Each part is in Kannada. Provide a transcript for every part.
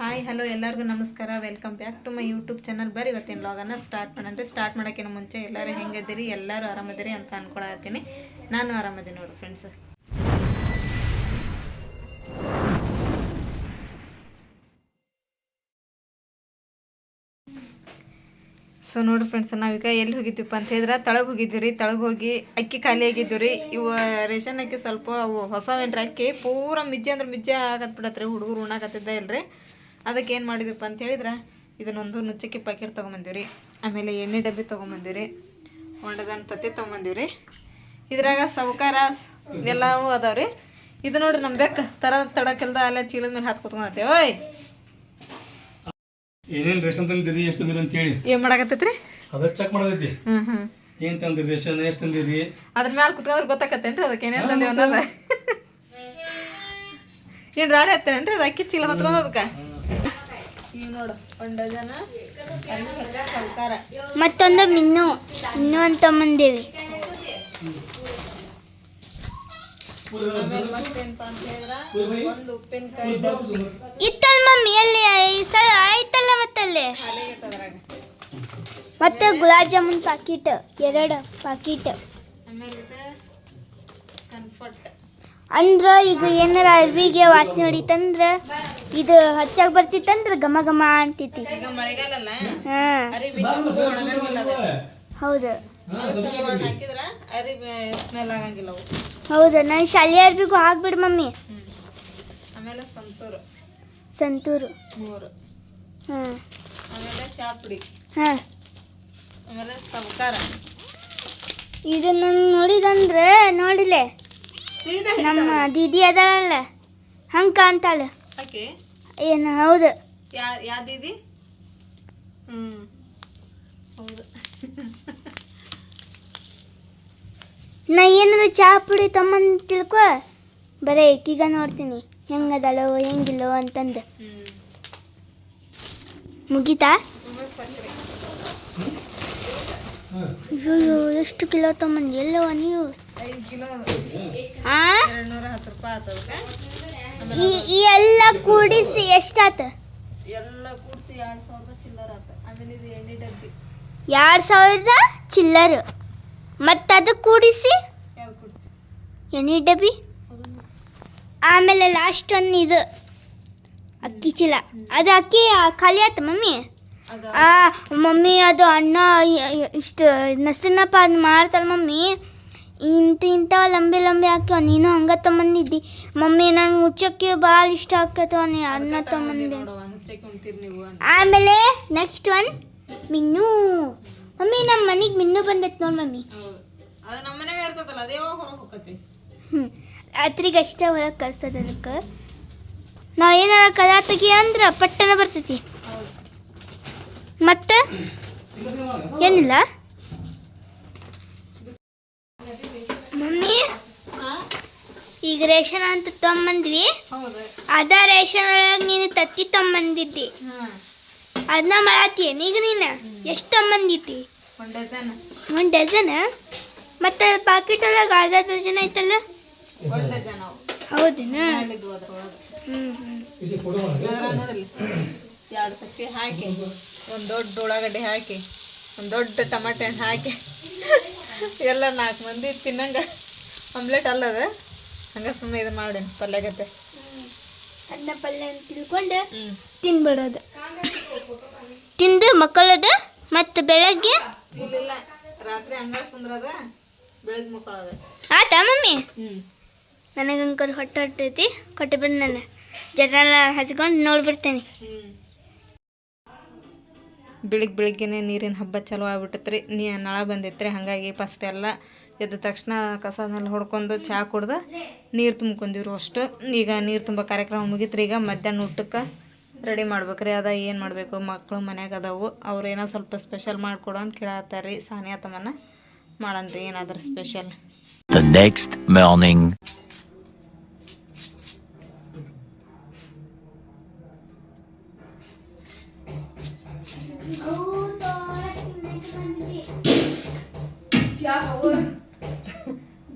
ಹಾಯ್ ಹಲೋ ಎಲ್ಲರಿಗೂ ನಮಸ್ಕಾರ. Welcome back to my YouTube channel ಬರ್ರಿ, ಇವತ್ತಿನ ಲಾಗನ್ನು ಸ್ಟಾರ್ಟ್ ಮಾಡಂದ್ರೆ ಸ್ಟಾರ್ಟ್ ಮಾಡೋಕ್ಕಿಂತ ಮುಂಚೆ ಎಲ್ಲರೂ ಹೆಂಗದಿರಿ ಎಲ್ಲರೂ ಆರಾಮದಿರಿ ಅಂತ ಅನ್ಕೊಳತ್ತೀನಿ ನಾನು ಆರಾಮದಿ ನೋಡು ಫ್ರೆಂಡ್ಸ್ ಸೊ ನೋಡಿ ಫ್ರೆಂಡ್ಸ್ ನಾವೀಗ ಎಲ್ಲಿ ಹೋಗಿದ್ದೀವಪ್ಪ ಅಂತ ಹೇಳಿದ್ರೆ, ತಳಗೆ ಹೋಗಿದ್ದೀವಿ ರೀ ತಳಗೆ ಹೋಗಿ ಅಕ್ಕಿ ಖಾಲಿ ಆಗಿದ್ದೀವಿ ರೀ ಇವು ರೇಷನ್ ಅಕ್ಕಿ ಸ್ವಲ್ಪ ಅವು ಹೊಸವೇನ್ರಿ ಅಕ್ಕಿ ಪೂರ ಮಿಜ್ಜೆ ಅಂದ್ರೆ ಮಿಜ್ಜೆ ಆಗತ್ಬಿಡತ್ರಿ ಹುಡುಗರು ಉಣ್ಣಾಕತ್ತಿದ್ದ ಇಲ್ರಿ. ಅದಕ್ಕೆ ಏನು ಮಾಡಿದ್ವಿಪ್ಪ ಅಂತ ಹೇಳಿದ್ರೆ? ಇದನ್ನೊಂದು ನುಚ್ಚಕ್ಕಿ ಪ್ಯಾಕೆಟ್ ತೊಗೊಂಬಂದಿವಿ ರೀ ಆಮೇಲೆ ಎಣ್ಣೆ ಡಬ್ಬಿ ತೊಗೊಂಬಂದಿವಿ ರೀ ಒಂದು ಡಜನ್ ತತ್ತಿ ತೊಗೊಂಬಂದಿವಿ ರೀ ಇದ್ರಾಗ ಸೌಕಾರ ಎಲ್ಲವೂ ಅದಾವ ರೀ ಇದು ನೋಡ್ರಿ ನಮ್ಮ ಬೆಕ್ಕ ತರ ತಡಕಿಲ್ದ ಅಲ್ಲೇ ಚೀಲದ ಮೇಲೆ ಹಾಕಿ ಕುತ್ಕೊಂಡತ್ತೇವೆ ಓಯ್! ಏನೇನು ರೇಷನ್ ತಂದಿರಿ ಎಷ್ಟು ತಂದಿರಿ ಅಂತೇಳಿ. ಏನು ಮಾಡಕತ್ತೈತ್ರಿ? ಅದ ಚೆಕ್ ಮಾಡೋದೈತಿ ಹ್ಞೂ ಹ್ಞೂ ಏನು ತಂದಿರಿ ರೇಷನ್ ಎಷ್ಟು ತಂದಿರಿ? ಅದ್ರ ಮ್ಯಾಲ ಕುತ್ಕೊಂಡ್ರೆ ಗೊತ್ತಾಕತ್ತೇನ್ರಿ ಅದಕ್ಕೆ ಏನೇನು ತಂದಿವಿ ಅನ್ನೋದು? ಏನು ರಾಡಿ ಹತ್ತೇನ್ರಿ ಅದು ಅಕ್ಕಿ ಚೀಲ ಹೊತ್ಕೊಂಡು ಅದಕ್ಕೆ ನೋಡು ಮತ್ತೊಂದು ಮಿನ್ನು ಮಿನ್ನು ಅಂತ ಬಂದೇವಿ. ಒಂದು ಇತ್ತಲ್ಲ ಮಮ್ಮಿ ಎಲ್ಲಿ ಆಯ್ತಲ್ಲ ಮತ್ತಲ್ಲಿ? ಮತ್ತೆ ಗುಲಾಬ್ ಜಾಮೂನ್ ಪಾಕಿಟ್ ಎರಡು ಪಾಕಿಟ್ ಆಮೇಲೆ ಕನ್ಫರ್ಟ್ ಅಂದ್ರ ಈಗ ಏನಾರ ಅರ್ವಿಗೆ ವಾಸನೆ ಹೊಡಿತಂದ್ರ ಇದು ಹಚ್ಚಾಗ ಬರ್ತಿತ್ತಂದ್ರ ಘಮ ಘಮ ಅಂತಿತಿ. ಈಗ ಮಳೆಗಾಲಲ್ಲ ಹಾ. ಅರಿ ಬಿಚ್ಚು ಒಣಗಂಗಿಲ್ಲ ಅದು. ಹೌದು. ಅದು ಸ್ವಲ್ಪ ಹಾಕಿದ್ರ ಅರಿ ಸ್ಮೆಲ್ ಆಗಂಗಿಲ್ಲ ಅವು. ಹೌದು ನಾನು ಶಾಲೆ ಅರ್ವಿಗೂ ಹಾಕ್ಬಿಡು ಮಮ್ಮಿ. ಹ್ಮ್. ಆಮೇಲೆ ಸಂತೂರು. ಸಂತೂರು. ಮೂರು. ಹಾ. ಆಮೇಲೆ ಚಾಪುಡಿ ಹಾ. ಆಮೇಲೆ ಸಬ್ಕಾರ ಇದನ್ನ ನೋಡಿದಂದ್ರೆ ನೋಡಿಲೆ. ನಮ್ಮ ದೀದಿ ಅದಲ್ಲ ಹಂಗ ಕಾಣ್ತಾಳೆ ಓಕೆ ಏನು ಹೌದು. ಯಾ ದೀದಿ? ಹ್ಞೂ ಹೌದು. ನಾ ಏನಾರ ಚಹಾ ಪುಡಿ ತಮ್ಮಂದು ತಿಳ್ಕೊ. ಬರೇ ಈಗ ನೋಡ್ತೀನಿ ಹೆಂಗದಳೋ ಹೆಂಗಿಲ್ಲೋ ಅಂತಂದು. ಮುಗಿತಾ? ಅಯ್ಯೋ ಎಷ್ಟು ಕಿಲೋ ತಮ್ಮಂದು ಎಲ್ಲವ ನೀವು? ಐದು ಕಿಲೋ ಆ? ಎರಡು ನೂರ ಹತ್ತು ರೂಪಾಯಿ ಆತದಕ್ಕೆ ಈ ಈ ಎಲ್ಲ ಕೂಡಿಸಿ ಎಷ್ಟಾತ? ಎಲ್ಲ ಕೂಡಿಸಿ ಎರಡು ಸಾವಿರ ಚಿಲ್ಲರ್ ಆತ. ಆಮೇಲೆ ಇದು ಎಣ್ಣೆ ಡಬ್ಬಿ. ಎರಡು ಸಾವಿರದ ಚಿಲ್ಲರ್. ಮತ್ತು ಅದು ಕೂಡಿಸಿ? ಕೂಡಿಸಿ? ಎಣ್ಣೆ ಡಬ್ಬಿ? ಆಮೇಲೆ ಲಾಸ್ಟ್ ಒನ್ ಇದು ಅಕ್ಕಿ ಚೀಲ ಅದು ಅಕ್ಕಿ ಖಾಲಿ ಆಯ್ತು ಮಮ್ಮಿ? ಆ ಮಮ್ಮಿ ಅದು ಅಣ್ಣ ಇಷ್ಟು ನಸನಪ್ಪ ಅದು ಮಾಡ್ತಾಳ ಮಮ್ಮಿ. ಇಂಥ ಇಂಥವ ಲಂಬೆ ಲಂಬೆ ಹಾಕ್ಯವ ನೀನು ಹಂಗ ತೊಗೊಂಬಂದಿದ್ದಿ ಮಮ್ಮಿ ನನಗೆ ಮುಚ್ಚಕ್ಕೆ ಭಾಳ ಇಷ್ಟ ಆಕತ್ತವ ನೀ ಅನ್ನ ತೊಗೊಂಬಂದೆ ಆಮೇಲೆ ನೆಕ್ಸ್ಟ್ ಒನ್ ಮಿನ್ನು. ಮಮ್ಮಿ ನಮ್ಮ ಮನೆಗೆ ಮಿನ್ನು ಬಂದೈತೆ ನೋಡಿ ಮಮ್ಮಿ. ಹೊರಗೆ ರಾತ್ರಿಗೆ ಅಷ್ಟೇ ಒಳಗೆ ಕಳ್ಸೋದು ಅದಕ್ಕೆ. ನಾವು ಏನಾರ ಕಲಾ ತೆಗಿ ಅಂದ್ರೆ ಪಟ್ಟನ ಬರ್ತೈತಿ. ಮತ್ತೆ? ಏನಿಲ್ಲ ಮಮ್ಮಿ ಹಾಂ ಈಗ ರೇಷನ್ ಅಂತ ತೊಗೊಂಬಂದ್ವಿ. ಅದ ರೇಷನ್ ಒಳಗೆ ನೀನು ತತ್ತಿ ತೊಗೊಂಬಂದಿದ್ದಿ. ಅದನ್ನ ಮಾಡತ್ತೀಯನ್ ಈಗ ನೀನು ಎಷ್ಟು ತೊಗೊಂಬಂದಿದ್ದಿ? ಒಂದು ಡಜನ್. ಮತ್ತೆ ಪಾಕೆಟ್ ಒಳಗೆ ಅರ್ಧ ಡಜನ್ ಐತಲ್ಲ ಹೌದೇನಾ? ಎರಡು ತತ್ತಿ ಹಾಕಿ ಒಂದು ದೊಡ್ಡ ಉಳ್ಳಾಗಡ್ಡೆ ಹಾಕಿ ಒಂದು ದೊಡ್ಡ ಟಮಾಟೆ ಹಣ್ಣು ಹಾಕಿ ಎಲ್ಲ ನಾಲ್ಕು ಮಂದಿ ತಿನ್ನಂಗ ಆಮ್ಲೆಟ್ ಅಲ್ಲದ? ಹಂಗೆ ಸುಮ್ಮನೆ ಇದು ಮಾಡಿ ಪಲ್ಯಗತ್ತೆ ಅನ್ನ ಪಲ್ಯ ಅಂತ ತಿಳ್ಕೊಂಡು ತಿನ್ಬಿಡೋದು. ತಿಂದು ಮಕ್ಕಳದ ಮತ್ತು ಬೆಳಗ್ಗೆ? ಇಲ್ಲಿಲ್ಲ. ರಾತ್ರಿ ಹಂಗ ಕುಂದ್ರದ ಬೆಳಗ್ಗೆ ಮಕ್ಕಳದ. ಆತಾ ಮಮ್ಮಿ? ಹೊಟ್ಟೆ ಹೊಟ್ಟೈತಿ ಕೊಟ್ಟು ಬಿಡು ನಾನು. ಜನ ಹಚ್ಕೊಂಡು ನೋಡ್ಬಿಡ್ತೇನೆ. ಬೆಳಿಗ್ಗೆ ಬೆಳಿಗ್ಗೆನೆ ನೀರಿನ ಹಬ್ಬ ಚಲೋ ಆಗ್ಬಿಟ್ಟತ್ರಿ. ನೀ ನಳ ಬಂದೈತ್ರಿ ಹಾಗಾಗಿ ಫಸ್ಟ್ ಎಲ್ಲ ಎದ್ದ ತಕ್ಷಣ ಕಸನೆಲ್ಲ ಹೊಡ್ಕೊಂಡು ಚಹಾ ಕುಡ್ದು ನೀರು ತುಂಬ್ಕೊಂಡಿವ್ರು ಅಷ್ಟು. ಈಗ ನೀರು ತುಂಬ ಕಾರ್ಯಕ್ರಮ ಮುಗಿತ್ರಿ ಈಗ ಮಧ್ಯಾಹ್ನ ಊಟಕ್ಕೆ ರೆಡಿ ಮಾಡ್ಬೇಕ್ರಿ. ಅದ ಏನು ಮಾಡಬೇಕು? ಮಕ್ಕಳು ಮನ್ಯಾಗ ಅದಾವು. ಅವ್ರು ಏನೋ ಸ್ವಲ್ಪ ಸ್ಪೆಷಲ್ ಮಾಡಿಕೊಡು ಅಂತ ಕೇಳತ್ತಾರ. ರೀ ಸಾನಿಯಾ ತಮ್ಮನ ಮಾಡನ್ರಿ ಏನಾದರೂ ಸ್ಪೆಷಲ್ The next morning.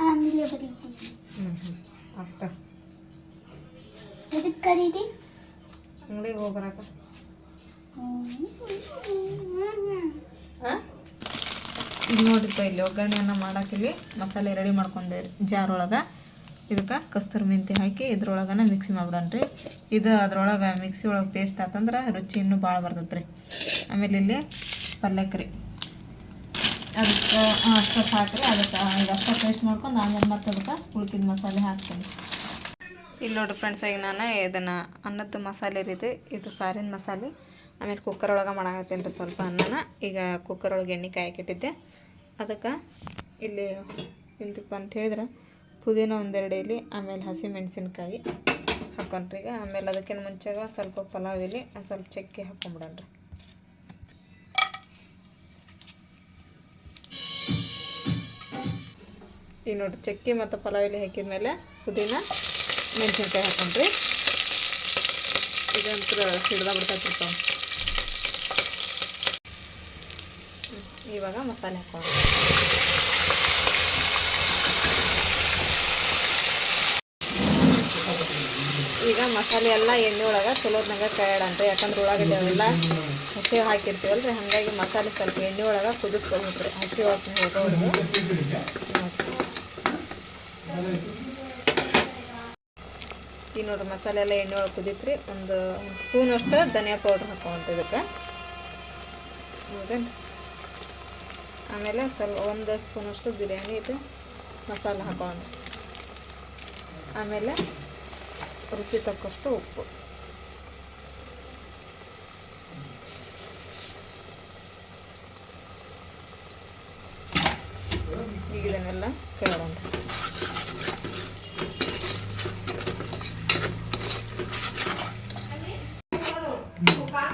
ಆಮೇಲೆ ಬರೀತೀನಿ ಎದಕ್ಕೆ ಕರೀದಿ ಅಂಗಡಿಗೆ ಹೋಗ್ಬರಕ ಇದು ನೋಡಿಪ್ಪ ಇಲ್ಲಿ ಒಗ್ಗರಣೆಯನ್ನು ಮಾಡೋಕ್ಕಿಲ್ಲಿ ಮಸಾಲೆ ರೆಡಿ ಮಾಡ್ಕೊಂಡೆ ಜಾರ್ ಒಳಗೆ ಇದಕ್ಕೆ ಕಸ್ತೂರಿ ಮೆಂತಿ ಹಾಕಿ ಇದ್ರೊಳಗನ ಮಿಕ್ಸಿ ಮಾಡ್ಬಿಡನ್ರಿ ಇದು ಅದ್ರೊಳಗೆ ಮಿಕ್ಸಿ ಒಳಗೆ ಪೇಸ್ಟ್ ಆತಂದ್ರೆ ರುಚಿ ಇನ್ನೂ ಭಾಳ ಬರ್ತೈತೆ ರೀ ಆಮೇಲೆ ಇಲ್ಲಿ ಪಲ್ಯಕ್ಕೆ ರೀ ಅದಕ್ಕೆ ಅಷ್ಟು ಹಾಕ್ರಿ ಅದಕ್ಕೆ ಅಷ್ಟು ಪೇಸ್ಟ್ ಮಾಡ್ಕೊಂಡು ಆಮೇಲೆ ಮತ್ತೆ ಅದಕ್ಕೆ ಉಳ್ಕಿದ ಮಸಾಲೆ ಹಾಕ್ತೀನಿ. ಇಲ್ಲಿ ನೋಡಿರಿ ಫ್ರೆಂಡ್ಸ್ ಈಗ ನಾನು ಇದನ್ನು ಅನ್ನದ ಮಸಾಲೆ ರೀತಿ ಇದು. ಸಾರಿನ ಮಸಾಲೆ. ಆಮೇಲೆ ಕುಕ್ಕರ್ ಒಳಗೆ ಮಾಡಾಕತ್ತೀನಿ ರೀ ಸ್ವಲ್ಪ ಅನ್ನನ. ಈಗ ಕುಕ್ಕರ್ ಒಳಗೆ ಎಣ್ಣೆ ಕಾಯಕ್ಕಿಟ್ಟಿದ್ದೆ ಅದಕ್ಕೆ ಇಲ್ಲಿ, ಇಲ್ರಿಪ್ಪ ಅಂತ ಹೇಳಿದ್ರೆ ಪುದೀನ ಒಂದೆರಡು ಎಲೆ, ಆಮೇಲೆ ಹಸಿ ಮೆಣಸಿನ್ಕಾಯಿ ಹಾಕೊಂಡ್ರಿ. ಈಗ ಆಮೇಲೆ ಅದಕ್ಕಿಂತ ಮುಂಚೆಗೆ ಸ್ವಲ್ಪ ಪಲಾವ್ ಒಂದು ಸ್ವಲ್ಪ ಚಕ್ಕೆ ಹಾಕೊಂಬಿಡನ್ರಿ ಈಗ ನೋಡಿ ಚಕ್ಕೆ ಮತ್ತು ಪಲಾವ್ ಎಲೆ ಹಾಕಿದ ಮೇಲೆ ಪುದೀನ, ಮೆಣಸಿನ್ಕಾಯಿ ಹಾಕೊಂಡ್ರಿ. ಇದಂತರ ಸಿಡ್ದ ಬಿಡ್ತೈತಿ ತಾವು ಇವಾಗ ಮಸಾಲೆ ಹಾಕೋಣ. ಈಗ ಮಸಾಲೆ ಎಲ್ಲ ಎಣ್ಣೆ ಒಳಗೆ ಚಲೋದ್ನಾಗ ಅಂತ ಯಾಕಂದ್ರೆ ಉಳ್ಳಾಗಡ್ಡೆ ಅವೆಲ್ಲ ಹಸಿ ಹಾಕಿರ್ತೀವಲ್ರಿ, ಹಾಗಾಗಿ ಮಸಾಲೆ ಸ್ವಲ್ಪ ಎಣ್ಣೆ ಒಳಗೆ ಕುದಿಸ್ಕೊಳ್ಬೇಕ್ರಿ, ಹಸಿ ಹಾಕಿ ಹೋಗೋದು ಈಗ ನೋಡ್ರಿ ಮಸಾಲೆ ಎಲ್ಲ ಎಣ್ಣೆ ಒಳಗೆ ಕುದೀತ್ರಿ. ಒಂದು ಒಂದು ಸ್ಪೂನ್ ಅಷ್ಟು ಧನಿಯಾ ಪೌಡ್ರ್ ಹಾಕೊಂತ ಇದಕ್ಕೆ ಹೌದೇನು ಆಮೇಲೆ ಸ್ವಲ್ಪ ಒಂದು ಸ್ಪೂನ್ ಅಷ್ಟು ಬಿರಿಯಾನಿ ಇದು, ಮಸಾಲೆ ಹಾಕೋಣ ಆಮೇಲೆ ರುಚಿ ತಕ್ಕಷ್ಟು ಉಪ್ಪು.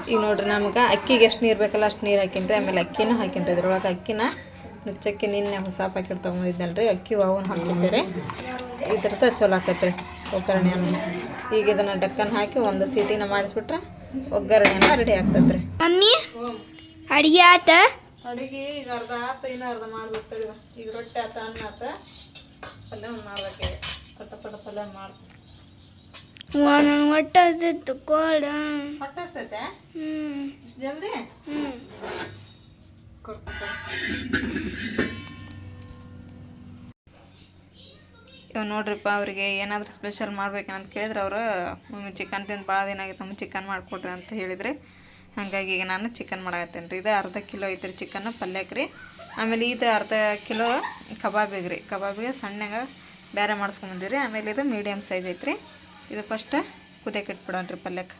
ಈಗ ನೋಡ್ರಿ ನಮ್ಗೆ ಅಕ್ಕಿಗೆ ಎಷ್ಟು ನೀರು ಬೇಕಲ್ಲ ಅಷ್ಟು ನೀರು ಹಾಕಿನ್ರಿ ಆಮೇಲೆ ಅಕ್ಕಿನೂ ಹಾಕಿನ್ರಿ. ಇದ್ರೊಳಗೆ ಅಕ್ಕಿನ ನುಚ್ಚಕ್ಕಿ ನಿನ್ನೆ ಹೊಸ ಪ್ಯಾಕೆಟ್ ತೊಗೊಂಡಿದ್ದಲ್ರಿ ಅಕ್ಕಿ ಅವನ್ನ ಹಾಕಿದ್ದೀರಿ ಇದ್ರದ್ದು ಚಲೋ ಆಕೈತ್ರಿ ಒಗ್ಗರಣೆಯನ್ನು ಈಗ ಇದನ್ನು ಡಕ್ಕನ್ ಹಾಕಿ ಒಂದು ಸೀಟಿನ ಮಾಡಿಸ್ಬಿಟ್ರೆ ಒಗ್ಗರಣೆನ ರೆಡಿ ಆಗ್ತದ್ರಿ ರೀ ಮಮ್ಮಿ ಅಡಿಗೆ ಆತ? ಅಡುಗೆ ಈಗ ಅರ್ಧ ಆತ ಇನ್ನ ಅರ್ಧ ಮಾಡ್ಬೇಕು ಈಗ ರೊಟ್ಟಿ ಆತ ಅನ್ನ ಆತ. ಪಲ್ಯ ಒಂದು ಮಾಡ್ಬೇಕು ಪಟ್ಟ ಪಟ್ಟ ಪಲ್ಯ ಮಾಡ್ತೀನಿ ನಾನು ಹೊಟ್ಟೆ ಕೊಡ. ಹೊಟ್ಟೆ ಹಸ್ತೈತೆ ಇಷ್ಟು ಜಲ್ದಿ? ಇವ್ ನೋಡ್ರಿಪ್ಪ ಅವರಿಗೆ ಏನಾದರೂ ಸ್ಪೆಷಲ್ ಮಾಡ್ಬೇಕಂತ ಕೇಳಿದ್ರೆ ಅವರು ಮಮ್ಮಿ ಚಿಕನ್ ತಿಂದು ಭಾಳ ದಿನ ಆಗಿತ್ತು ಮಮ್ಮಿ ಚಿಕನ್ ಮಾಡಿಕೊಡ್ರಿ ಅಂತ ಹೇಳಿದ್ರಿ. ಹಾಗಾಗಿ ಈಗ ನಾನು ಚಿಕನ್ ಮಾಡಾಕತ್ತೇನೆ ರೀ. ಇದು ಅರ್ಧ ಕಿಲೋ ಐತ್ರಿ ಚಿಕನ್ ಪಲ್ಯಕ್ಕೆ ರೀ. ಆಮೇಲೆ ಇದು ಅರ್ಧ ಕಿಲೋ ಕಬಾಬಿಗೆ ರೀ. ಕಬಾಬಿಗೆ ಸಣ್ಣಗೆ ಬೇರೆ ಮಾಡಿಸ್ಕೊಂಬಂದಿರಿ ಆಮೇಲೆ ಇದು ಮೀಡಿಯಮ್ ಸೈಜ್ ಐತ್ರಿ. ಇದು ಫಸ್ಟ್ ಕುದಿಯಕ್ಕೆ ಇಟ್ಬಿಡೋಣ ರೀ ಪಲ್ಯಕ್ಕೆ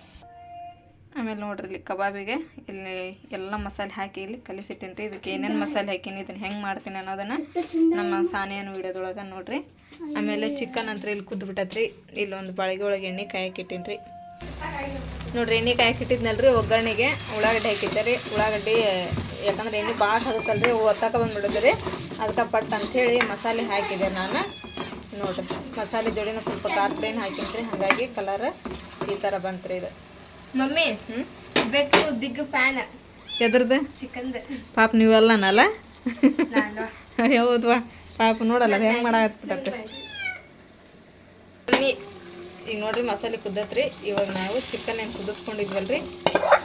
ಆಮೇಲೆ ನೋಡ್ರಿ ಇಲ್ಲಿ ಕಬಾಬಿಗೆ. ಇಲ್ಲಿ ಎಲ್ಲ ಮಸಾಲೆ ಹಾಕಿ ಇಲ್ಲಿ ಕಲಿಸಿಟ್ಟಿನಿ ರೀ ಇದಕ್ಕೆ ಏನೇನು ಮಸಾಲೆ ಹಾಕೀನಿ ಇದನ್ನು ಹೆಂಗೆ ಮಾಡ್ತೀನಿ ಅನ್ನೋದನ್ನು ನಮ್ಮ ಸಾನೆಯನ್ನು ವಿಡಿಯೋದೊಳಗೆ ನೋಡ್ರಿ. ಆಮೇಲೆ ಚಿಕನ್ ಅಂತ ಇಲ್ಲಿ ಕುದ್ಬಿಟ್ಟತ್ರಿ. ಇಲ್ಲೊಂದು ಬಾಳಿಗೆ ಒಳಗೆ ಎಣ್ಣೆ ಕಾಯಕ್ಕಿಟ್ಟೀನಿ ರೀ ನೋಡ್ರಿ ಎಣ್ಣೆ ಕಾಯಕ್ಕಿಟ್ಟಿದ್ನಲ್ರಿ ಒಗ್ಗರಣೆಗೆ. ಉಳ್ಳಾಗಡ್ಡಿ ಹಾಕಿದ್ದೆ ರೀ. ಉಳ್ಳಾಗಡ್ಡಿ, ಯಾಕಂದ್ರೆ ಎಣ್ಣೆ ಭಾಳ ಹಾಕಲ್ರಿ ಒತ್ತಾಕ ಬಂದ್ಬಿಡುತ್ತೆ ರೀ. ಅದಕ್ಕೆ ಪಟ್ ಅಂಥೇಳಿ ಮಸಾಲೆ ಹಾಕಿದೆ ನಾನು. ನೋಡ್ರಿ. ಮಸಾಲೆ ಜೋಡಿನ ಸ್ವಲ್ಪ ಖಾರ ಪೇನ್ ಹಾಕಿನ್ರಿ. ಹಾಗಾಗಿ ಕಲರ್ ಈ ಥರ ಬಂತ್ರಿ ಇದು. ಮಮ್ಮಿ ಬೆಕ್ಕು ಬೇಕು ಬಿಗ್ ಫ್ಯಾನ್ ಎದ್ರದ್ದು? ಚಿಕನ್ದು ಪಾಪ ನೀವೆಲ್ಲನಲ್ಲ? ಹೌದ್ವಾ? ಪಾಪ ನೋಡಲ್ಲ ಹೆಂಗೆ ಮಾಡಾಕತ್ಬಿಟ್ಟತ್ರಿ ಮಮ್ಮಿ ಈಗ ನೋಡ್ರಿ ಮಸಾಲೆ ಕುದ್ದತ್ರಿ. ಇವಾಗ ನಾವು ಚಿಕನ್ ಏನು ಕುದಿಸ್ಕೊಂಡಿದ್ವಲ್ರಿ.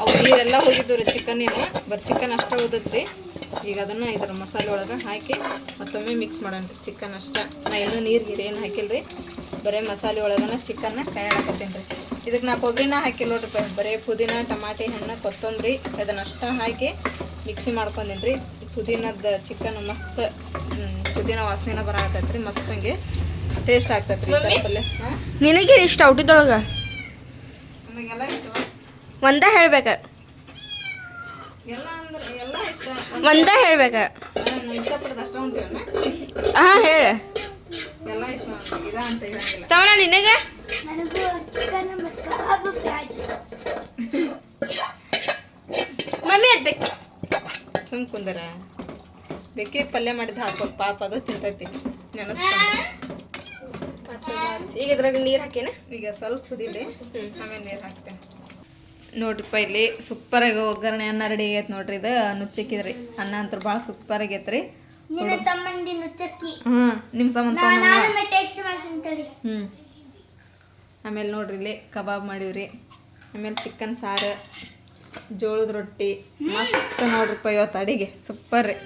ಅವು ನೀರೆಲ್ಲ ಹೋಗಿದ್ವು ರೀ ಚಿಕನ್ ಏನು. ಬರೀ ಚಿಕನ್ ಅಷ್ಟೇ ಉದತ್ರಿ ಈಗ ಅದನ್ನು ಇದರ ಮಸಾಲೆ ಒಳಗೆ ಹಾಕಿ ಮತ್ತೊಮ್ಮೆ ಮಿಕ್ಸ್ ಮಾಡೋಣ ರೀ ಚಿಕನ್ ಅಷ್ಟೇ. ನಾ ಇನ್ನೂ ನೀರು ಏನು ಹಾಕಿಲ್ರಿ. ಬರೀ ಮಸಾಲೆ ಒಳಗನ ಚಿಕನ್ನ ಕೈ ಹಾಕತ್ತೀನಿ ರೀ. ಇದಕ್ಕೆ ನಾ ಕೊಬ್ಬರಿನ ಹಾಕಿ ನೋಡ್ರಿ ಬರೀ ಪುದೀನ, ಟಮಾಟಿ, ಹಣ್ಣು, ಕೊತ್ತಂಬರಿ ಅದನ್ನಷ್ಟ ಹಾಕಿ ಮಿಕ್ಸಿ ಮಾಡ್ಕೊಂಡೀನಿ ರೀ. ಪುದೀನದ ಚಿಕನ್ ಮಸ್ತ್ ಪುದೀನ ವಾಸನೆನ ಬರಾಕತ್ತೈತೆ ರೀ ಮಸ್ತ್ ಹಂಗೆ. ಟೇಸ್ಟ್ ಆಗ್ತೈತಿ ಪಲ್ಯ ನಿನಗೆ ಇಷ್ಟ ಔಟಿದೊಳಗ ಒಂದ ಹೇಳ್ಬೇಕ. ಎಲ್ಲ ಅಂದ್ರೆ ಎಲ್ಲ ಇಷ್ಟ. ಒಂದ ಹೇಳ್ಬೇಕ. ಹಾ ಹೇಳ. ಎಲ್ಲ ಇಷ್ಟ ನನಗೆ. ಅಂತ ಹೇಳಂಗಿಲ್ಲ. ತವಣ ನಿನಗೆ? ಮಮ್ಮಿ ಅದ್ ಬೇಕು. ಸುಮ್ ಕುಂದರ. ಬೇಕಿ ಪಲ್ಯ ಮಾಡಿದ ಹಾಕೋ ಪಾಪ ಅದು ತಿಂತೈತಿ. ನೆನಸ್ಕೊಂಡು. ಈಗ ಇದ್ರಾಗ ನೀರು ಹಾಕೇನ? ಈಗ ಸ್ವಲ್ಪ ಕುದಿಲಿ. ಆಮೇಲೆ ನೀರು ಹಾಕ್ತೇನೆ. ನೋಡ್ರಿಪ್ಪ ಇಲ್ಲಿ ಸೂಪರಾಗಿ ಒಗ್ಗರಣೆ ಅನ್ನ ರೆಡಿ ಆಗೈತೆ ನೋಡ್ರಿ ಇದು. ನುಚ್ಚಕ್ಕಿದ್ರಿ ಅನ್ನ ಅಂತ ಭಾಳ ಸೂಪರ್ ಆಗೈತ್ರಿ ಹ್ಞೂ ನಿಮ್ಮ ಸಂಬಂಧ ನಾನು ಟೇಸ್ಟ್ ಮಾಡ್ತೀನಿ ತಡಿ. ಹ್ಞೂ ಆಮೇಲೆ ನೋಡ್ರಿ ಇಲ್ಲಿ ಕಬಾಬ್ ಮಾಡಿವ್ರಿ. ಆಮೇಲೆ ಚಿಕನ್ ಸಾರು ಜೋಳದ ರೊಟ್ಟಿ. ಮಸ್ತ್ ನೋಡ್ರಿಪ್ಪ ಇವತ್ತು ಅಡಿಗೆ. ಸೂಪರ್ ರೀ.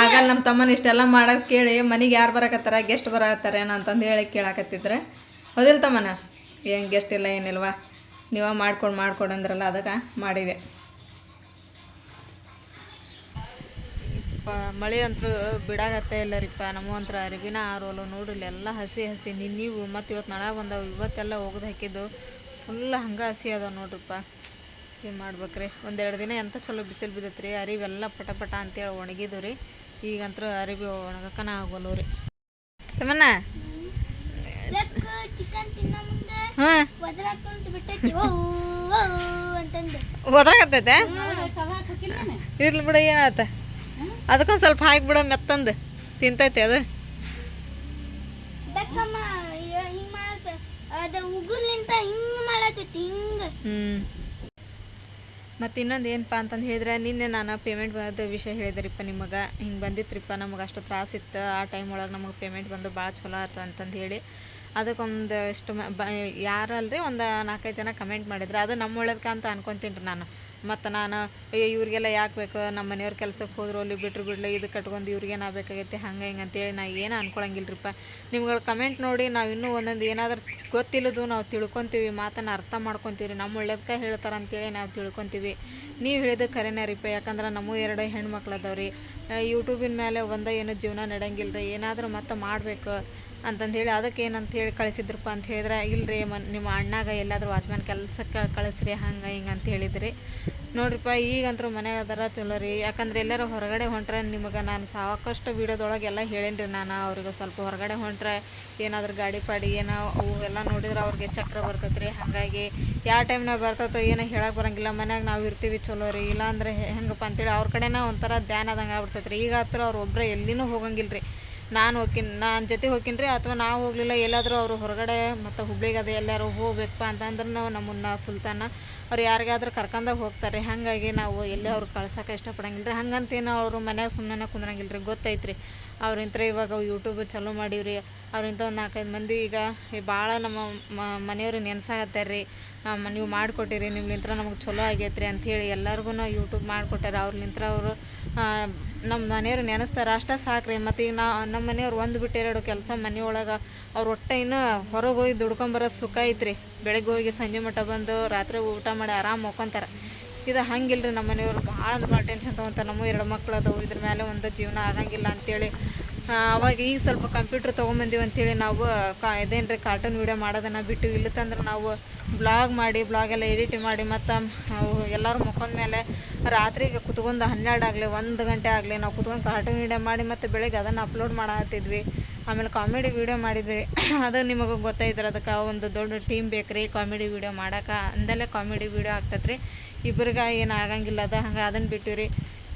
ಆಗಲ್ಲ ನಮ್ಮ ತಮ್ಮನ ಇಷ್ಟೆಲ್ಲ ಮಾಡೋದು ಕೇಳಿ ಮನೆಗೆ ಯಾರು ಬರಕತ್ತಾರ ಗೆಸ್ಟ್ ಬರಕತ್ತಾರ ಏನೋ ಅಂತಂದು ಹೇಳಿ ಕೇಳಾಕತ್ತಿದ್ರೆ. ಹೌದಿಲ್ಲ ತಮ್ಮನ? ಏನು ಗೆಸ್ಟ್ ಇಲ್ಲ, ಏನಿಲ್ವ? ನೀವ ಮಾಡ್ಕೊಂಡು, ಮಾಡ್ಕೊಡು ಅಂದ್ರಲ್ಲ ಅದಕ್ಕೆ ಮಾಡಿದೆ. ಮಳೆ ಅಂತೂ ಬಿಡಾಗತ್ತೆ ಇಲ್ಲ ರೀಪ್ಪ ನಮ್ಮಂತ್ರ ಅರಿವಿನ, ಆರೋಲು ನೋಡ್ರಿ ಎಲ್ಲ ಹಸಿ ಹಸಿ ನಿನ್ನೀವು ಮತ್ತು ಇವತ್ತು ನಳ ಬಂದವು, ಇವತ್ತೆಲ್ಲ ಒಗೆದು ಹಾಕಿದ್ದು ಫುಲ್ ಹಂಗೆ ಹಸಿ ಅದಾವೆ ನೋಡ್ರಿಪ್ಪ. ಏನು ಮಾಡ್ಬೇಕ್ರಿ. ಒಂದೆರಡು ದಿನ ಎಂತ ಚಲೋ ಬಿಸಿಲು ಬಿದ್ದೈತ್ರಿ ಅರಿವೆಲ್ಲ ಪಟ ಪಟ ಅಂತೇಳಿ ಒಣಗಿದ್ವು ರೀ. ಈಗಂತೂ ಅರಿವಿ ಒಣಗಕ್ಕನ ಆಗೋಲ್ಲ ರೀ. ಅಂತಂದು. ಓದಾಗತ್ತೈತೆ ಇರ್ಲಿ ಬಿಡ ಏನಾತ ಅದಕ್ಕೊಂದು ಸ್ವಲ್ಪ ಹಾಕ್ಬಿಡ ಮೆತ್ತಂದು. ತಿಂತೈತೆ ಅದು. ಅದು ಉಗುರ್ಲಿಂತ ಹಿಂಗೆ ಮಾಡತೈತಿ ಹಿಂಗೆ. ಹ್ಞೂ ಮತ್ತು ಇನ್ನೊಂದು ಏನಪ್ಪ ಅಂತಂದು ಹೇಳಿದ್ರೆ, ನಿನ್ನೆ ನಾನು ಪೇಮೆಂಟ್ ಬಂದ ವಿಷಯ ಹೇಳಿದ್ರಿಪ್ಪ ನಿಮಗೆ. ಹಿಂಗೆ ಬಂದಿತ್ರಿಪ್ಪ, ನಮಗೆ ಅಷ್ಟು ತ್ರಾಸಿತ್ತು ಆ ಟೈಮ್ ಒಳಗೆ ನಮಗೆ ಪೇಮೆಂಟ್ ಬಂದು ಭಾಳ ಚಲೋ ಆಯ್ತು ಅಂತಂದು ಹೇಳಿ. ಅದಕ್ಕೊಂದು ಇಷ್ಟು ಮ ಬ ಯಾರಲ್ರಿ ಒಂದು ನಾಲ್ಕೈದು ಜನ ಕಮೆಂಟ್ ಮಾಡಿದ್ರು. ಅದು ನಮ್ಮ ಒಳ್ಳೇದಕ್ಕೆ ಅಂತ ಅನ್ಕೊತೀನಿ ರೀ ನಾನು. ಮತ್ತು ನಾನು, ಅಯ್ಯೋ, ಇವ್ರಿಗೆಲ್ಲ ಯಾಕೆ ಬೇಕು? ನಮ್ಮ ಮನೆಯವ್ರ ಕೆಲ್ಸಕ್ಕೆ ಹೋದ್ರು ಅಲ್ಲಿ ಬಿಟ್ಟರು ಬಿಡಲಿ, ಇದು ಕಟ್ಕೊಂಡು ಇವ್ರಿಗೆ ನಾ ಬೇಕಾಗೈತೆ ಹಂಗೆ ಹಿಂಗೆ ಅಂತೇಳಿ ನಾ ಏನು ಅನ್ಕೊಳಂಗಿಲ್ರಿಪ್ಪ. ನಿಮ್ಗಳ ಕಮೆಂಟ್ ನೋಡಿ ನಾವು ಇನ್ನೂ ಒಂದೊಂದು ಏನಾದರೂ ಗೊತ್ತಿಲ್ಲದು ನಾವು ತಿಳ್ಕೊತೀವಿ, ಮಾತನ್ನು ಅರ್ಥ ಮಾಡ್ಕೊತೀವಿ ನಮ್ಮ ಒಳ್ಳೇದಕ್ಕೆ ಹೇಳ್ತಾರೆ ಅಂತೇಳಿ ನಾವು ತಿಳ್ಕೊತೀವಿ. ನೀವು ಹೇಳಿದ ಖರೇನೇ ರೀಪ್ಪ ಯಾಕಂದ್ರೆ ನಮ್ಮ ಎರಡು ಹೆಣ್ಮಕ್ಳು ರೀ ಯೂಟ್ಯೂಬಿನ ಮೇಲೆ ಒಂದೇ ಏನು ಜೀವನ ನಡೆಯಂಗಿಲ್ಲ ರೀ ಏನಾದರೂ ಮತ್ತೆ ಮಾಡಬೇಕು ಅಂತಂದು ಹೇಳಿ ಅದಕ್ಕೆ ಏನಂತ ಹೇಳಿ ಕಳಿಸಿದ್ರಪ್ಪ ಅಂತ ಹೇಳಿದ್ರೆ ಇಲ್ಲರಿ ಮನ್ ನಿಮ್ಮ ಅಣ್ಣಾಗ ಎಲ್ಲಾದರೂ ವಾಚ್ಮ್ಯಾನ್ ಕೆಲಸಕ್ಕೆ ಕಳಿಸ್ರಿ, ಹಂಗೆ ಹಿಂಗೆ ಅಂತ ಹೇಳಿದ್ರಿ. ನೋಡ್ರಿಪ್ಪ ಈಗಂತೂ ಮನ್ಯಾಗ ಅದರ ಚಲೋ ರೀ. ಯಾಕಂದ್ರೆ ಎಲ್ಲರೂ ಹೊರಗಡೆ ಹೊಂಟ್ರೆ ನಿಮಗೆ ನಾನು ಸಾಕಷ್ಟು ವೀಡಿಯೋದೊಳಗೆಲ್ಲ ಹೇಳೇನಿ ರೀ ನಾನು ಅವ್ರಿಗೆ ಸ್ವಲ್ಪ ಹೊರಗಡೆ ಹೊಂಟ್ರೆ ಏನಾದರೂ ಗಾಡಿ ಪಾಡಿ, ಏನೋ ಎಲ್ಲ ನೋಡಿದ್ರೆ ಅವ್ರಿಗೆ ಚಕ್ರ ಬರ್ತೈತೆ ರೀ. ಹಾಗಾಗಿ ಯಾವ ಟೈಮ್ನಾಗ ಬರ್ತೈತೋ ಏನೋ ಹೇಳಕ್ಕೆ ಬರಂಗಿಲ್ಲ. ಮನ್ಯಾಗ ನಾವು ಇರ್ತೀವಿ ಚಲೋ ರೀ. ಇಲ್ಲಾಂದ್ರೆ ಹೆಂಗಪ್ಪ ಅಂತೇಳಿ ಅವ್ರ ಕಡೆನ ಒಂಥರ ಧ್ಯಾನ ಆದಂಗೆ ಆಗ್ಬಿಡ್ತೈತೆ ರೀ. ಈಗ ಹತ್ರ ಅವ್ರು ಒಬ್ಬರೇ ಎಲ್ಲಿನೂ ಹೋಗಂಗಿಲ್ಲ ರೀ ನಾನು ಹೋಗಿನ್ ನಾನು ಜೊತೆ ಹೋಗಿನಿ ರೀ ಅಥವಾ ನಾವು ಹೋಗಲಿಲ್ಲ, ಎಲ್ಲಾದರೂ ಅವರು ಹೊರಗಡೆ ಮತ್ತು ಹುಬ್ಳಿಗೆ ಅದು ಎಲ್ಲಾರು ಹೋಗ್ಬೇಕಪ್ಪ ಅಂತಂದ್ರೆ ನಾವು ನಮ್ಮನ್ನ ಸುಲ್ತಾನ. ಅವ್ರು ಯಾರಿಗಾದ್ರೂ ಕರ್ಕೊಂಡಾಗ ಹೋಗ್ತಾರೆ, ಹಾಗಾಗಿ ನಾವು ಎಲ್ಲಿ ಅವ್ರು ಕಳ್ಸೋಕೆ ಇಷ್ಟಪಡಂಗಿಲ್ಲ ರೀ ಹಂಗಂತೇನು ಅವರು ಮನ್ಯಾಗ ಸುಮ್ಮನೆ ಕುಂದ್ರಂಗಿಲ್ಲ ರೀ ಗೊತ್ತೈತ್ರಿ. ಅವ್ರಿಂತ್ರ ಇವಾಗ ಯೂಟ್ಯೂಬ್ ಚಾಲೂ ಮಾಡೀವ್ರಿ. ಅವ್ರಿಂತ ಒಂದು ನಾಲ್ಕೈದು ಮಂದಿ ಈಗ ಭಾಳ ನಮ್ಮ ಮನೆಯವ್ರು ನೆನ್ಸಾಕತ್ತಾರೆ ರೀ ನೀವು ಮಾಡಿಕೊಟ್ಟಿರಿ, ನಿಮ್ಲಿಂತ್ರ ನಮಗೆ ಚಲೋ ಆಗೈತ್ರಿ ಅಂಥೇಳಿ ಎಲ್ಲರಿಗೂ ಯೂಟ್ಯೂಬ್ ಮಾಡಿಕೊಟ್ಟಾರ. ಅವ್ರಲಿಂತ್ರ ಅವರು ನಮ್ಮ ಮನೆಯವ್ರು ನೆನೆಸ್ತಾರೆ, ಅಷ್ಟೇ ಸಾಕು ರೀ ಮತ್ತು ಈಗ ನಾ ನಮ್ಮ ಮನೆಯವ್ರು ಒಂದು ಬಿಟ್ಟು ಎರಡು ಕೆಲಸ ಮನೆಯೊಳಗೆ ಅವ್ರು ಒಟ್ಟು ಇನ್ನು ಹೊರಗೆ ಹೋಗಿ ದುಡ್ಕೊಂಬರೋದು ಸುಖ ಐತ್ರಿ. ಬೆಳಗ್ಗೆ ಹೋಗಿ ಸಂಜೆ ಮಟ್ಟ ಬಂದು ರಾತ್ರಿ ಊಟ ಮಾಡಿ ಆರಾಮ್ ಮಕ್ಕೊಂತಾರೆ ಇದು ಹಂಗಿಲ್ರಿ ನಮ್ಮ ಮನೆಯವ್ರು ಭಾಳ ಅಂದ್ರೆ ಭಾಳ ಟೆನ್ಷನ್ ತೊಗೊತಾರೆ. ನಮ್ಮ ಎರಡು ಮಕ್ಳು ಅದಾವು, ಇದ್ರ ಮೇಲೆ ಒಂದು ಜೀವನ ಆಗಂಗಿಲ್ಲ ಅಂತೇಳಿ. ಅವಾಗ ಈಗ ಸ್ವಲ್ಪ ಕಂಪ್ಯೂಟ್ರ್ ತೊಗೊಂಬಂದೀವಿ ಅಂತೇಳಿ ನಾವು ಕಾ ಇದೇನು ಕಾರ್ಟೂನ್ ವೀಡಿಯೋ ಮಾಡೋದನ್ನು ಬಿಟ್ಟು ಇಲ್ಲತ್ತಂದ್ರೆ ನಾವು ಬ್ಲಾಗ್ ಮಾಡಿ ಬ್ಲಾಗ್ ಎಲ್ಲ ಎಡಿಟ್ ಮಾಡಿ ಮತ್ತು ಎಲ್ಲರೂ ಮುಖದ ಮೇಲೆ ರಾತ್ರಿಗೆ ಕುತ್ಕೊಂಡು ಹನ್ನೆರಡು ಆಗಲಿ, ಒಂದು ಗಂಟೆ ಆಗಲಿ ನಾವು ಕುತ್ಕೊಂಡು ಕಾರ್ಟೂನ್ ವೀಡಿಯೋ ಮಾಡಿ ಮತ್ತು ಬೆಳಗ್ಗೆ ಅದನ್ನು ಅಪ್ಲೋಡ್ ಮಾಡತ್ತಿದ್ವಿ. ಆಮೇಲೆ ಕಾಮಿಡಿ ವೀಡಿಯೋ ಮಾಡಿದ್ವಿ. ಅದು ನಿಮಗೆ ಗೊತ್ತೈತ್ರಿ ಅದಕ್ಕೆ ಒಂದು ದೊಡ್ಡ ಟೀಮ್ ಬೇಕು ರೀ ಕಾಮಿಡಿ ವೀಡಿಯೋ ಮಾಡೋಕೆ. ಅಂದಲ್ಲೇ ಕಾಮಿಡಿ ವೀಡಿಯೋ ಆಗ್ತೈತೆ ರೀ ಇಬ್ರಿಗೆ ಏನು ಆಗಂಗಿಲ್ಲ ಅದ, ಹಂಗೆ ಅದನ್ನು ಬಿಟ್ಟು ರೀ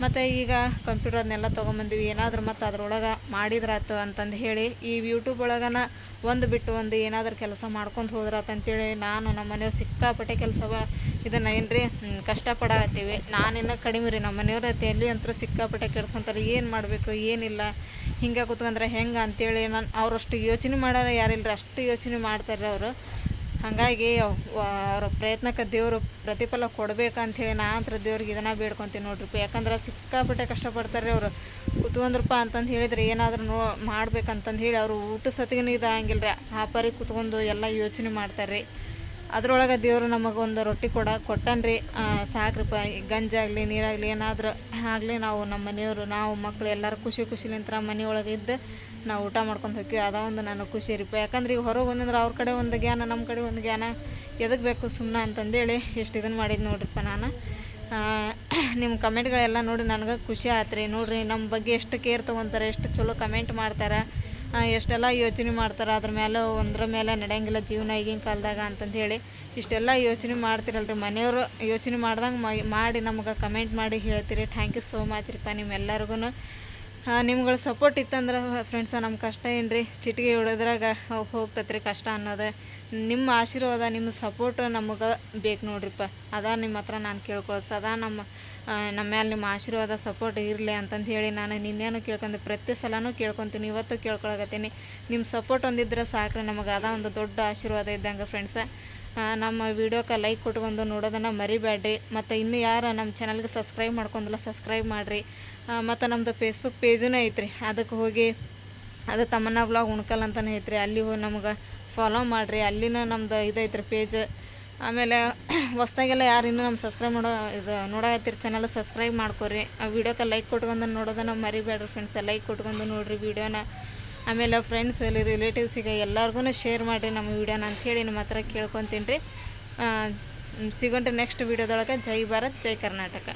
ಮತ್ತು ಈಗ ಕಂಪ್ಯೂಟರ್ ಅದನ್ನೆಲ್ಲ ತೊಗೊಂಬಂದಿವಿ. ಏನಾದರೂ ಮತ್ತು ಅದ್ರೊಳಗೆ ಮಾಡಿದ್ರಾತು ಅಂತಂದು ಹೇಳಿ, ಈ ಯೂಟ್ಯೂಬ್ ಒಳಗನ ಒಂದು ಬಿಟ್ಟು ಒಂದು ಏನಾದರೂ ಕೆಲಸ ಮಾಡ್ಕೊಂಡು ಹೋದ್ರಾತು ಅಂತೇಳಿ ನಾನು ನಮ್ಮ ಮನೆಯವ್ರು ಸಿಕ್ಕಾಪಟ್ಟೆ ಕೆಲಸವ ಇದನ್ನು ಏನು ರೀ ನಾನು ಇನ್ನೂ ಕಡಿಮೆ ರೀ, ನಮ್ಮ ಮನೆಯವ್ರ ಎಲ್ಲಿ ಅಂತೂ ಸಿಕ್ಕಾಪಟ್ಟೆ ಕೆಡ್ಸ್ಕೊಂತಾರೆ ಏನು ಮಾಡಬೇಕು, ಏನಿಲ್ಲ, ಹಿಂಗೆ ಕೂತ್ಕೊಂಡ್ರೆ ಹೆಂಗೆ ಅಂತೇಳಿ ನಾನು ಅವರಷ್ಟು ಯೋಚನೆ ಮಾಡೋರು ಯಾರಿಲ್ಲ ಅಷ್ಟು ಯೋಚನೆ ಮಾಡ್ತಾರೆ ಅವರು. ಹಾಗಾಗಿ ಅವ್- ಅವ್ರ ಪ್ರಯತ್ನಕ್ಕೆ ದೇವರು ಪ್ರತಿಫಲ ಕೊಡ್ಬೇಕಂಥೇಳಿ ನಾ ಅಂತ ದೇವ್ರಿಗೆ ಇದನ್ನ ಬೇಡ್ಕೊತೀನಿ ನೋಡ್ರಿಪ್ಪ ಯಾಕಂದ್ರೆ ಸಿಕ್ಕಾಪಟ್ಟೆ ಕಷ್ಟಪಡ್ತಾರೆ ಅವರು. ಕುತ್ಕೊಂಡ್ರಪ್ಪ ಅಂತಂದು ಹೇಳಿದ್ರೆ ಏನಾದರೂ ನೋ ಮಾಡ್ಬೇಕಂತಂದು ಹೇಳಿ ಅವರು ಊಟ ಸತಿಗೂ ಇದಾಗಿಲ್ಲ ರೀ ಆ ಪರಿ ಕುತ್ಕೊಂಡು ಎಲ್ಲ ಯೋಚನೆ ಮಾಡ್ತಾರೆ ರೀ ಅದ್ರೊಳಗೆ ದೇವರು ನಮಗೆ ಒಂದು ರೊಟ್ಟಿ ಕೊಡ, ಕೊಟ್ಟನ್ರಿ. ಸಾಕ್ರಿಪ್ಪ ಗಂಜಾಗಲಿ ನೀರಾಗಲಿ, ಏನಾದರೂ ಆಗಲಿ, ನಾವು ನಮ್ಮ ಮನೆಯವರು, ನಾವು ಮಕ್ಕಳು ಎಲ್ಲರೂ ಖುಷಿ ಖುಷಿಲಿಂತ ಮನೆಯೊಳಗೆ ಇದ್ದು ನಾವು ಊಟ ಮಾಡ್ಕೊಂಡು ಹೋಗ್ತೀವಿ ಅದ ಒಂದು ನನಗೆ ಖುಷಿ ರೀಪ ಯಾಕಂದ್ರೆ ಈಗ ಹೊರಗೆ ಬಂದಂದ್ರೆ ಅವ್ರ ಕಡೆ ಒಂದು ಜ್ಞಾನ ನಮ್ಮ ಕಡೆ ಒಂದು ಜ್ಞಾನ ಎದಕ್ಕೆ ಬೇಕು ಸುಮ್ಮನೆ ಅಂತಂದೇಳಿ ಎಷ್ಟು ಇದನ್ನು ಮಾಡಿದ್ದು ನೋಡ್ರಿಪ್ಪ ನಾನು. ನಿಮ್ಮ ಕಮೆಂಟ್ಗಳೆಲ್ಲ ನೋಡಿ ನನಗೆ ಖುಷಿ ಆತ್ರಿ. ನೋಡ್ರಿ ನಮ್ಮ ಬಗ್ಗೆ ಎಷ್ಟು ಕೇರ್ ತೊಗೊತಾರೆ, ಎಷ್ಟು ಚಲೋ ಕಮೆಂಟ್ ಮಾಡ್ತಾರೆ. ಎಷ್ಟೆಲ್ಲ ಯೋಚನೆ ಮಾಡ್ತಾರೆ, ಅದ್ರ ಮೇಲೆ ಒಂದ್ರ ಮೇಲೆ ನಡೆಯಂಗಿಲ್ಲ ಜೀವನ ಈಗಿನ ಕಾಲದಾಗ ಅಂತಂದು ಹೇಳಿ. ಇಷ್ಟೆಲ್ಲ ಯೋಚನೆ ಮಾಡ್ತಿರಲ್ರಿ, ಮನೆಯವರು ಯೋಚನೆ ಮಾಡ್ದಂಗೆ ಮಾಡಿ ನಮ್ಗೆ ಕಮೆಂಟ್ ಮಾಡಿ ಹೇಳ್ತೀರಿ. ಥ್ಯಾಂಕ್ ಯು ಸೋ ಮಚ್ ರೀಪ್ಪ ನಿಮ್ಮೆಲ್ಲರಿಗೂ ನಿಮ್ಗಳ ಸಪೋರ್ಟ್ ಇತ್ತಂದ್ರೆ ಫ್ರೆಂಡ್ಸ ನಮ್ಮ ಕಷ್ಟ ಏನು ರೀ ಚಿಟಿಕೆ ಹೊಡೆದ್ರಾಗ ಹೋಗ್ತತ್ರಿ ಕಷ್ಟ ಅನ್ನೋದು. ನಿಮ್ಮ ಆಶೀರ್ವಾದ, ನಿಮ್ಮ ಸಪೋರ್ಟ್ ನಮಗೆ ಬೇಕು ನೋಡ್ರಿಪ್ಪ. ಅದ ನಿಮ್ಮ ಹತ್ರ ನಾನು ಕೇಳ್ಕೊಳ್ಳೋದು ಸದಾ ನಮ್ಮ ನಮ್ಮ ಮೇಲೆ ನಿಮ್ಮ ಆಶೀರ್ವಾದ ಸಪೋರ್ಟ್ ಇರಲಿ ಅಂತಂದು ಹೇಳಿ ನಾನು ನಿನ್ನೇನು ಕೇಳ್ಕೊಂಡೆ. ಪ್ರತಿ ಸಲನೂ ಕೇಳ್ಕೊತೀನಿ. ಇವತ್ತು ಕೇಳ್ಕೊಳಕತ್ತೀನಿ. ನಿಮ್ಮ ಸಪೋರ್ಟ್ ಒಂದಿದ್ರೆ ಸಾಕ್ರಿ ನಮಗೆ. ಅದ ಒಂದು ದೊಡ್ಡ ಆಶೀರ್ವಾದ ಇದ್ದಂಗೆ ಫ್ರೆಂಡ್ಸ ನಮ್ಮ ವಿಡಿಯೋಕ್ಕೆ ಲೈಕ್ ಕೊಟ್ಕೊಂಡು ನೋಡೋದನ್ನು ಮರಿಬೇಡ್ರಿ ಮತ್ತು ಇನ್ನು ಯಾರು ನಮ್ಮ ಚಾನಲ್ಗೆ ಸಬ್ಸ್ಕ್ರೈಬ್ ಮಾಡ್ಕೊಂಡಿಲ್ಲ ಸಬ್ಸ್ಕ್ರೈಬ್ ಮಾಡಿರಿ. ಮತ್ತು ನಮ್ಮದು ಫೇಸ್ಬುಕ್ ಪೇಜೂ ಐತ್ರಿ. ಅದಕ್ಕೆ ಹೋಗಿ ಅದು ತಮ್ಮನ್ನ ವ್ಲಾಗ್ ಉಣ್ಕಲ್ ಅಂತಲೇ ಐತ್ರಿ. ಅಲ್ಲಿ ಹೋಗಿ ನಮ್ಗೆ ಫಾಲೋ ಮಾಡಿರಿ. ಅಲ್ಲಿನ ನಮ್ದು ಇದೈತ್ರಿ ಪೇಜ್ ಆಮೇಲೆ ಹೊಸ್ದಾಗೆಲ್ಲ ಯಾರು ಇನ್ನೂ ನಮ್ಮ ಸಬ್ಸ್ಕ್ರೈಬ್ ಮಾಡೋ ಇದು ನೋಡಕತ್ತೀರಿ ಚಾನಲ್ ಸಬ್ಸ್ಕ್ರೈಬ್ ಮಾಡ್ಕೊರಿ. ಆ ವಿಡಿಯೋಕ್ಕೆ ಲೈಕ್ ಕೊಟ್ಕೊಂಡು ನೋಡೋದನ್ನ ಮರಿಬೇಡ್ರಿ ಫ್ರೆಂಡ್ಸ್ ಲೈಕ್ ಕೊಟ್ಕೊಂಡು ನೋಡಿರಿ ವಿಡಿಯೋನ ಆಮೇಲೆ ಫ್ರೆಂಡ್ಸ್ ಅಲ್ಲಿ ರಿಲೇಟಿವ್ಸಿಗೆ ಎಲ್ಲರಿಗೂ ಶೇರ್ ಮಾಡಿರಿ ನಮ್ಮ ವಿಡಿಯೋನ ಅಂಥೇಳಿ ನಿಮ್ಮ ಹತ್ರ ಕೇಳ್ಕೊತೀನಿ ರೀ. ಸಿಗೋಂಟ ನೆಕ್ಸ್ಟ್ ವಿಡಿಯೋದೊಳಗೆ. ಜೈ ಭಾರತ್, ಜೈ ಕರ್ನಾಟಕ.